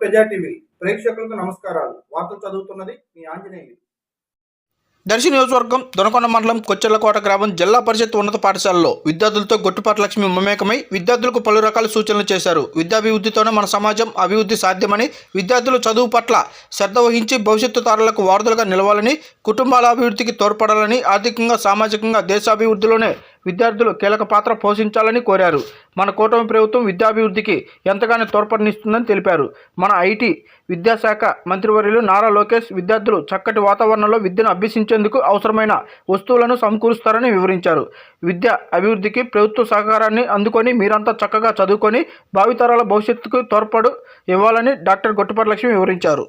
ప్రజా టీవీ. ప్రేక్షకులకు నమస్కారాలు. వార్తలు చదువుతున్నది మీ ఆంజనేయులు. దర్శి నియోజకవర్గం దొనకొండ మండలం కొచ్చెర్లకోట గ్రామం జిల్లా పరిషత్ ఉన్నత పాఠశాలలో విద్యార్థులతో గొట్టుపాటి లక్ష్మి మమేకమై విద్యార్థులకు పలు రకాల సూచనలు చేశారు. విద్యాభివృద్ధితోనే మన సమాజం అభివృద్ధి సాధ్యమని విద్యార్థులు చదువు పట్ల శ్రద్ధ వహించి భవిష్యత్తు తరాలకు వారధులుగా నిలవాలని కుటుంబాల అభివృద్ధికి తోడ్పడాలని ఆర్థికంగా సామాజికంగా దేశాభివృద్ధిలోనే విద్యార్థులు కీలక పాత్ర పోషించాలని కోరారు. మన కూటమి ప్రభుత్వం విద్యాభివృద్ధికి ఎంతగానో తోడ్పడనిస్తుందని తెలిపారు. మన ఐటీ విద్యాశాఖ మంత్రివర్యులు నారా లోకేష్ విద్యార్థులు చక్కటి వాతావరణంలో విద్యను అభ్యసించేందుకు అవసరమైన వస్తువులను సమకూరుస్తారని వివరించారు. విద్య అభివృద్ధికి ప్రభుత్వ సహకారాన్ని అందుకొని మీరంతా చక్కగా చదువుకొని భావితరాల భవిష్యత్తుకు తోడ్పడు ఇవ్వాలని డాక్టర్ గొట్టుపాటి లక్ష్మి వివరించారు.